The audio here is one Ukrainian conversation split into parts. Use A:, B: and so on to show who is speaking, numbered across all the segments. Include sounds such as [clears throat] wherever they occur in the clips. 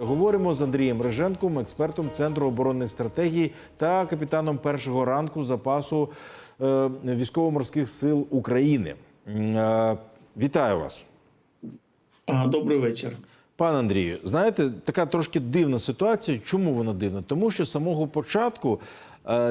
A: Говоримо з Андрієм Риженком, експертом Центру оборонних стратегій та капітаном першого ранку запасу е, військово-морських сил України. Е, Вітаю вас.
B: Добрий вечір.
A: Пан Андрію, знаєте, така трошки дивна ситуація. Чому вона дивна? Тому що з самого початку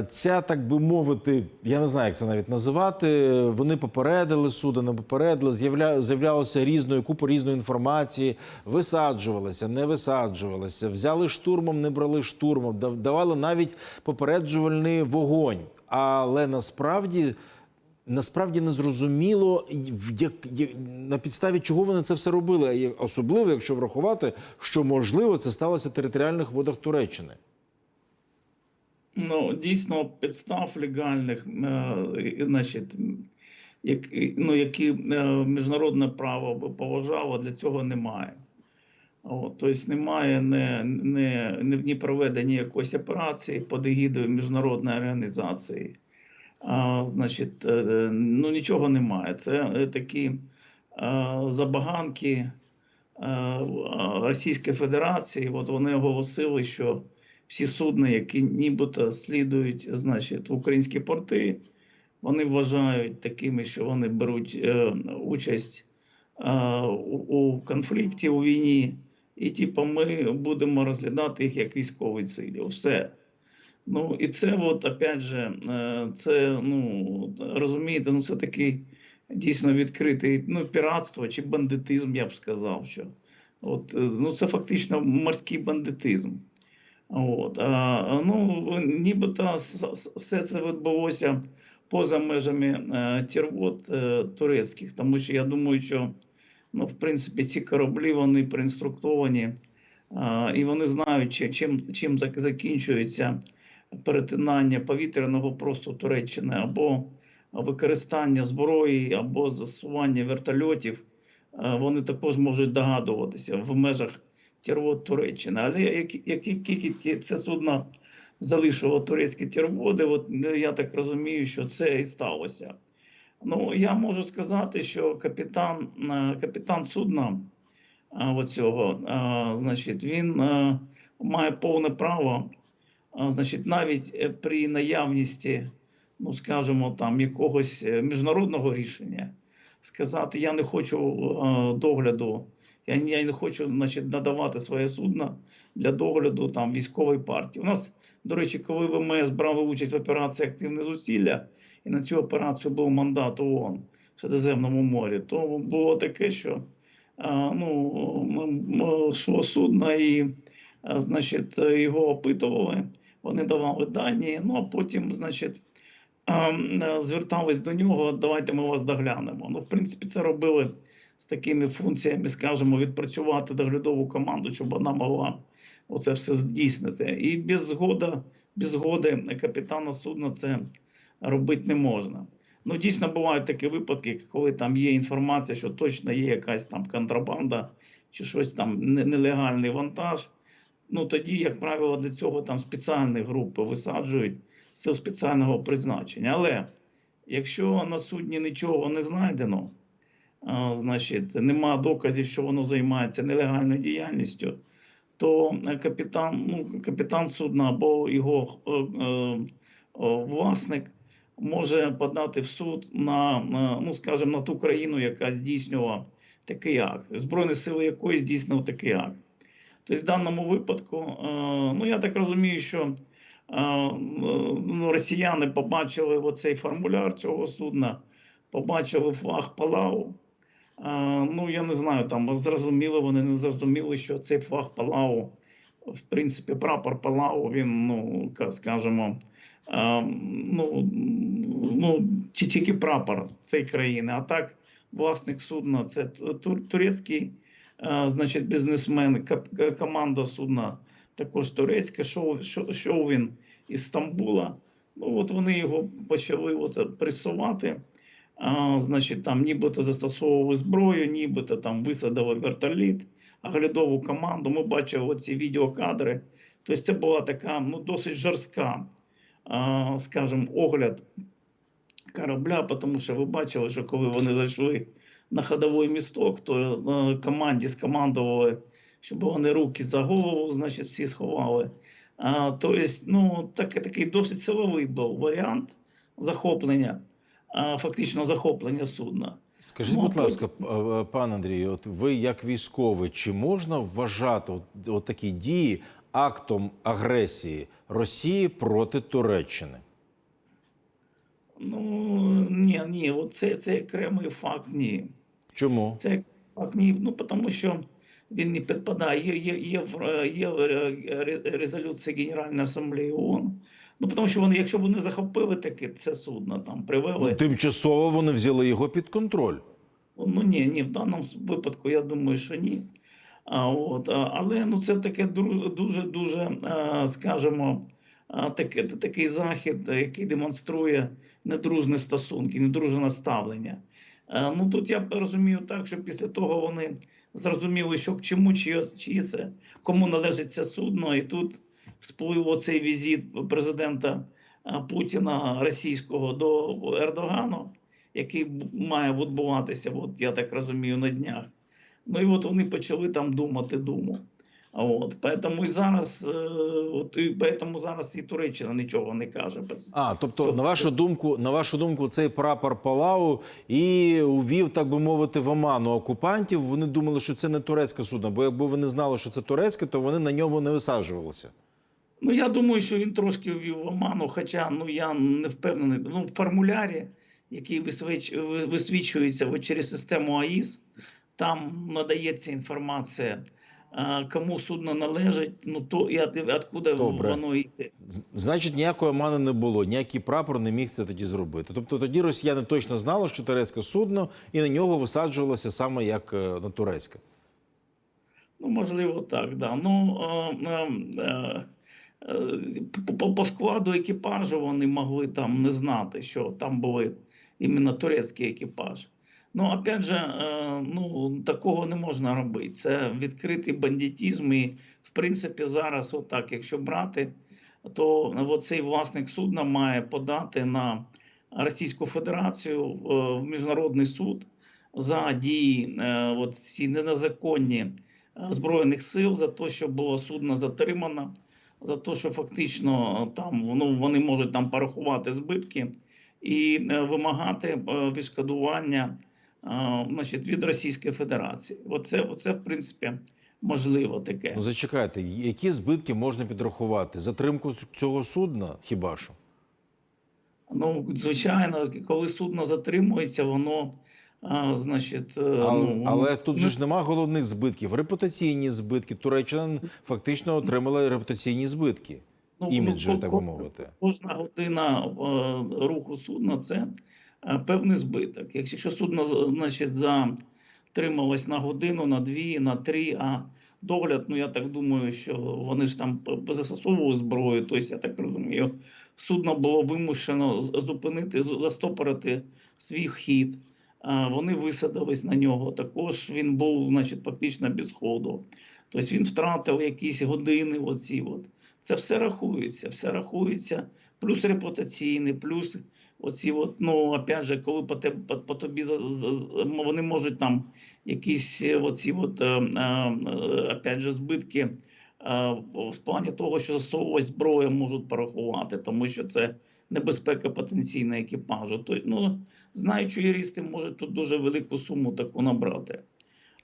A: ця, так би мовити, я не знаю, як це навіть називати. Вони попередили суди, не попередили, з'явля... з'являлося різною купа різної інформації, висаджувалися, не висаджувалися, взяли штурмом, не брали штурмом, дав- давали навіть попереджувальний вогонь. Але насправді. Насправді не зрозуміло, як, як- на підставі чого вони це все робили, особливо якщо врахувати, що можливо це сталося в територіальних водах Туреччини.
B: Ну, дійсно, підстав легальних, е, значить, як, ну, які е, міжнародне право би поважало, для цього немає. От, тобто немає не, не, не, ні проведення якоїсь операції під егідою міжнародної організації. А, значить, е, ну нічого немає. Це е, такі е, забаганки е, Російської Федерації. От вони оголосили, що всі судна, які нібито слідують, значить, в українські порти, вони вважають такими, що вони беруть е, участь е, у, у конфлікті, у війні, і типу, ми будемо розглядати їх як військові цілі. Все. Ну і це, от, опять же, е, це, ну, розумієте, ну це такий дійсно відкритий ну, піратство чи бандитизм, я б сказав, що от, е, ну, це фактично морський бандитизм. От, а, ну, нібито все це відбулося поза межами е, тірвот е, турецьких, тому що я думаю, що ну, в принципі ці кораблі вони проінструктовані, а, і вони знають, чим, чим закінчується перетинання повітряного простору Туреччини або використання зброї, або засування вертольотів. Е, Вони також можуть догадуватися в межах тірвод Туреччини. Але як, тільки ті- це судно залишило турецькі тірводи, от ну, я так розумію, що це і сталося. Ну, я можу сказати, що капітан, е, капітан судна е, оцього, е, значить, він має повне право, значить, навіть при наявності, ну скажімо, там якогось міжнародного рішення, сказати: я не хочу догляду, я, я не хочу значить, надавати своє судно для догляду там військової партії. У нас, до речі, коли ВМС брали участь в операції Активне зусилля, і на цю операцію був мандат ООН в Середземному морі, то було таке, що ну, йшло судно і, значить, його опитували, вони давали дані, ну а потім, значить, звертались до нього, давайте ми вас доглянемо. Ну, в принципі, це робили з такими функціями, скажімо, відпрацювати доглядову команду, щоб вона могла оце все здійснити. І без згоди, без згоди капітана судна це робити не можна. Ну, дійсно бувають такі випадки, коли там є інформація, що точно є якась там контрабанда чи щось там нелегальний вантаж. Ну тоді, як правило, для цього там спеціальні групи висаджують сил спеціального призначення. Але якщо на судні нічого не знайдено, значить, нема доказів, що воно займається нелегальною діяльністю, то е, капітан, ну, капітан судна або його е, е, власник може подати в суд на, на ну скажімо, на ту країну, яка здійснювала такий акт, збройні сили якої здійснив такий акт. Тобто, в даному випадку, е, ну я так розумію, що е, ну, росіяни побачили оцей формуляр цього судна, побачили флаг Палау. Ну, я не знаю, там зрозуміли вони, не зрозуміли, що цей флаг Палау, в принципі, прапор Палау, він, ну, скажімо, ну, ну, тільки прапор цієї країни. А так, власник судна це турецький, значить, бізнесмен, команда судна також турецька, шоу він із Стамбула. Ну, от вони його почали от пресувати. Значить, там нібито застосовували зброю, нібито там висадили вертоліт, оглядову команду. Ми бачили ці відеокадри. Тобто це була така ну, досить жорстка, скажімо, огляд корабля, тому що ви бачили, що коли вони зайшли на ходовий місток, то е, команді скомандували щоб вони руки за голову, значить, всі сховали. Тобто, ну, так, такий досить силовий був варіант захоплення, фактично захоплення судна.
A: Скажіть,
B: Ну,
A: будь ласка, е, пан Андрій, от ви як військовий, чи можна вважати от, от такі дії актом агресії Росії проти Туреччини?
B: Ну, ні, ні, от це, це окремий факт, ні.
A: Чому?
B: Це факт, ні, ну, тому що він не підпадає. Є, є, є, є е, резолюція Генеральної асамблеї ООН. Ну, тому що вони, якщо б вони захопили таке це судно, там привели.
A: Ну, тимчасово вони взяли його під контроль.
B: Ну ні, ні, в даному випадку я думаю, що ні. А, от, а, але ну, це таке дуже, дуже, скажімо, а, таке, такий захід, який демонструє недружні стосунки, недружне ставлення. А, ну тут я розумію так, що після того вони зрозуміли, що к чому, чиє, чиє це, кому належить це судно, і тут всплив оцей візит президента Путіна російського до Ердогану який має відбуватися, от я так розумію, на днях. Ну і от вони почали там думати думу. От, поэтому і зараз, е, от, і поэтому зараз і Туреччина нічого не каже.
A: А, тобто, на вашу думку, на вашу думку, цей прапор Палау і увів, так би мовити, в оману окупантів. Вони думали, що це не турецьке судно, бо якби вони знали, що це турецьке, то вони на ньому не висаджувалися.
B: Ну, я думаю, що він трошки ввів в оману, хоча ну, я не впевнений. Ну, в формулярі, який висвіч... висвічується от через систему АІС, там надається інформація, кому судно належить, ну то і откуда
A: Добре.
B: воно йде.
A: Значить, ніякої омани не було, ніякий прапор не міг це тоді зробити. Тобто тоді росіяни точно знали, що турецьке судно, і на нього висаджувалося саме як е, на турецьке.
B: Ну, можливо, так, да. Ну, е, е, е, по- по, по складу екіпажу вони могли там не знати, що там були іменно турецький екіпаж. Ну, опять же, е, ну, такого не можна робити. Це відкритий бандитізм. І, в принципі, зараз, отак, якщо брати, то цей власник судна має подати на Російську Федерацію е, в міжнародний суд за дії е, от ці незаконні е, збройних сил за те, що було судно затримано, за те, що фактично е, там ну, вони можуть там порахувати збитки і е, вимагати е, відшкодування значить, від Російської Федерації. Оце, оце в принципі можливо таке.
A: Ну зачекайте, які збитки можна підрахувати? Затримку цього судна хіба що?
B: Ну, звичайно, коли судно затримується, воно а, значить, е,
A: Але,
B: ну,
A: але тут
B: ну,
A: же ж нема головних збитків. Репутаційні збитки. Туреччина фактично отримала репутаційні збитки.
B: ну,
A: Іміджі,
B: ну,
A: так би мовити.
B: Кожна година е, руху судна це е, певний збиток. Якщо судно значить, затрималось на годину, на дві, на три, а догляд, ну я так думаю, що вони ж там застосовували зброю, тобто я так розумію, судно було вимушено зупинити, застопорити свій хід. Вони висадились на нього. Також він був, значить, фактично без ходу. Тобто він втратив якісь години. Оці от. Це все рахується, все рахується, плюс репутаційний, плюс оці, от, ну, опять же, коли по, те, по, по тобі вони можуть там якісь е, оці, от, е, е, опять же, збитки в плані того, що засовувать зброю можуть порахувати, тому що це небезпека потенційна екіпажу. Тобто, ну, знаючи юристи, можуть тут дуже велику суму таку набрати.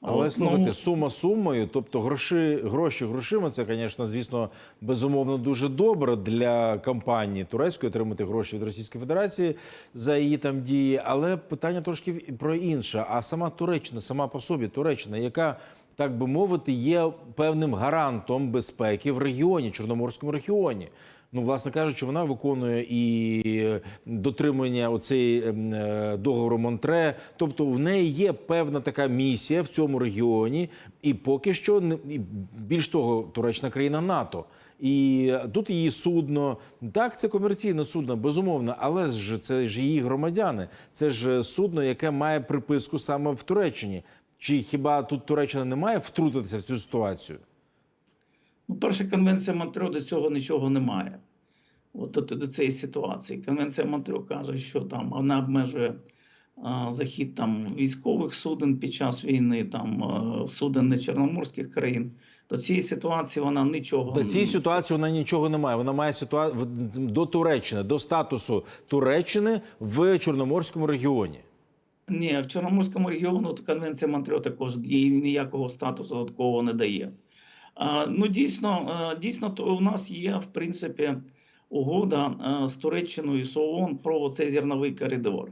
A: Але
B: От,
A: слухайте,
B: ну,
A: сума сумою, тобто гроші, гроші грошима, це, звісно, звісно, безумовно дуже добре для компанії турецької отримати гроші від Російської Федерації за її там дії. Але питання трошки про інше. А сама Туреччина, сама по собі Туреччина, яка так би мовити, є певним гарантом безпеки в регіоні, Чорноморському регіоні. Ну, власне кажучи, вона виконує і дотримання оцей ем, е, договору Монтре. Тобто, в неї є певна така місія в цьому регіоні, і поки що більш того, Туреччина країна НАТО. І тут її судно, так, це комерційне судно, безумовно, але ж це ж її громадяни. Це ж судно, яке має приписку саме в Туреччині. Чи хіба тут Туреччина не має втрутитися в цю ситуацію?
B: Ну, перша конвенція Монтрео до цього нічого не має. От до, до цієї ситуації. Конвенція Монтрео каже, що там вона обмежує а, захід там військових суден під час війни, там суден не чорноморських країн. До цієї ситуації вона нічого
A: До цієї ситуації вона нічого не має. Вона має ситуа... в- до Туреччини, до статусу Туреччини в Чорноморському регіоні.
B: Ні, в Чорноморському регіону конвенція Монтрьо також їй ніякого статусу додаткового не дає. А, ну, дійсно, дійсно, то у нас є, в принципі, угода е, з Туреччиною і з ООН про цей зерновий коридор.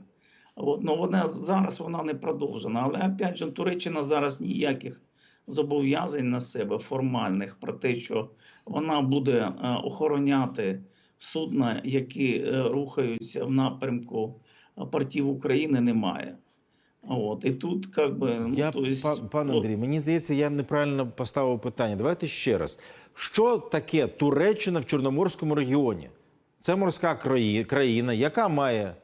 B: От, ну, вона зараз вона не продовжена. Але опять же, Туреччина зараз ніяких зобов'язань на себе формальних про те, що вона буде е, охороняти судна, які е, рухаються в напрямку портів України, немає. От і тут, як би, ну,
A: Я,
B: то есть,
A: па- пане
B: от,
A: Андрій, мені здається, я неправильно поставив питання. Давайте ще раз. Що таке Туреччина в Чорноморському регіоні? Це морська краї- країна, яка має.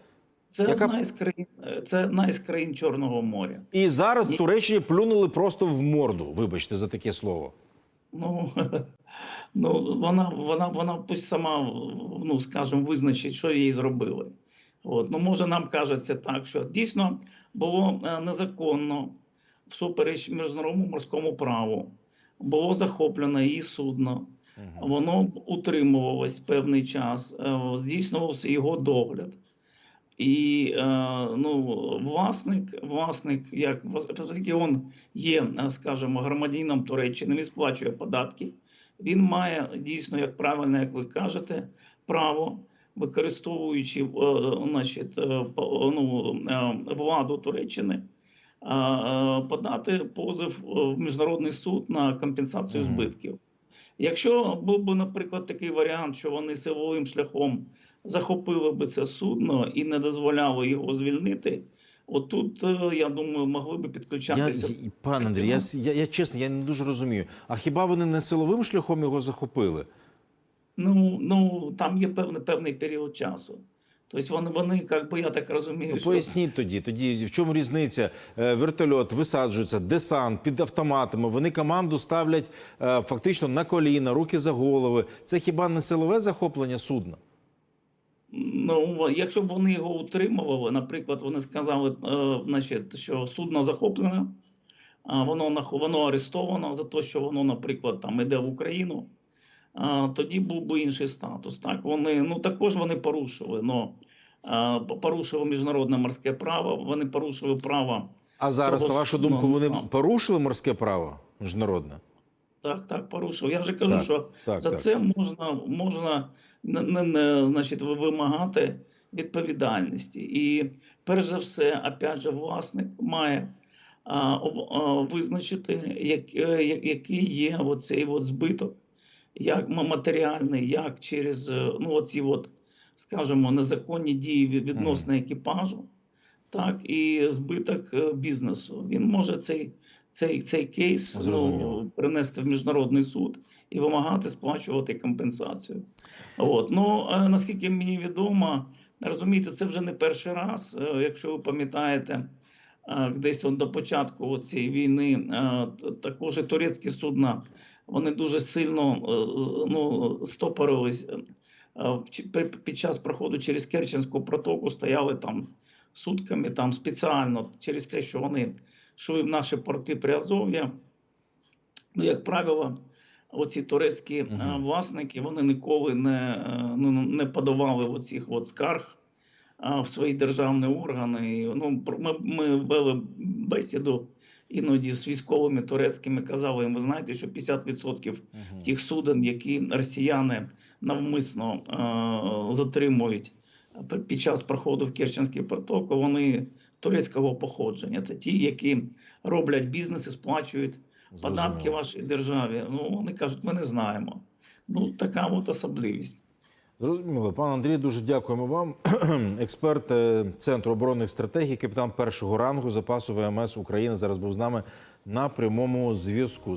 B: це
A: яка-
B: одна із країн, це одна із країн Чорного моря.
A: І зараз
B: Ні.
A: Туреччині плюнули просто в морду. Вибачте за таке слово.
B: Ну, [laughs] ну вона, вона, вона пусть сама, ну скажімо, визначить, що їй зробили. От, ну, може, нам кажеться так, що дійсно було е, незаконно всупереч міжнародному морському праву, було захоплено її судно, воно утримувалось певний час, е, здійснювався його догляд. І е, ну, власник, власник, як оскільки він є, скажімо, громадянином Туреччини, він сплачує податки. Він має дійсно, як правильно, як ви кажете, право, використовуючи е, значить, е, ну, е, владу Туреччини, подати позов в міжнародний суд на компенсацію збитків. Якщо був би, наприклад, такий варіант, що вони силовим шляхом захопили би це судно і не дозволяли його звільнити, отут, я думаю, могли би підключатися.
A: я- пане Андрій, я, я, я чесно, я не дуже розумію. А хіба вони не силовим шляхом його захопили?
B: Ну, ну там є певний певний період часу. Тобто вони, вони як би я так розумію,
A: Ну,
B: що
A: поясніть тоді, тоді в чому різниця? Е, Вертольот висаджується, десант під автоматами. Вони команду ставлять е, фактично на коліна, руки за голови. Це хіба не силове захоплення судна?
B: Ну, якщо б вони його утримували, наприклад, вони сказали, е, значить, що судно захоплене, воно воно арестовано за те, що воно, наприклад, там іде в Україну, тоді був би інший статус. Так, вони ну також вони порушили. А, порушили міжнародне морське право, вони порушили право.
A: А зараз,
B: Того
A: на вашу думку, вони
B: ну,
A: порушили морське право міжнародне?
B: Так, так, порушив. Я вже кажу,
A: Так,
B: що
A: так,
B: за
A: так.
B: це можна, можна не, не, не, значить, вимагати відповідальності. І перш за все, опять же, власник має а, а, визначити, як, е, який є оцей от збиток, як матеріальний, як через е, ну, оці от, скажімо, незаконні дії відносно екіпажу, так і збиток е, бізнесу. Він може цей, цей, цей кейс ну, принести в міжнародний суд і вимагати сплачувати компенсацію. От. Ну, е, наскільки мені відомо, розумієте, це вже не перший раз. Якщо ви пам'ятаєте, десь до початку цієї війни також і турецькі судна вони дуже сильно е, ну, стопорились. Е, Під час проходу через Керченську протоку стояли там сутками там спеціально через те, що вони йшли в наші порти Приазов'я. Ну, як правило, оці турецькі е,
A: Мгм.
B: власники вони ніколи не, е, ну, не подавали оцих от скарг в свої державні органи. Ну, ми, ми вели бесіду іноді з військовими турецькими, казали їм, ви знаєте, що 50%
A: Мгм.
B: тих суден, які росіяни навмисно е, затримують під час проходу в Керченський проток, вони турецького походження. Це ті, які роблять бізнес і сплачують податки вашій державі. Ну вони кажуть, ми не знаємо. Ну така от особливість.
A: Зрозуміло, пан Андрій, дуже дякуємо вам. [clears throat] Експерт е, Центру оборонних стратегій, капітан першого рангу запасу ВМС України зараз був з нами на прямому зв'язку.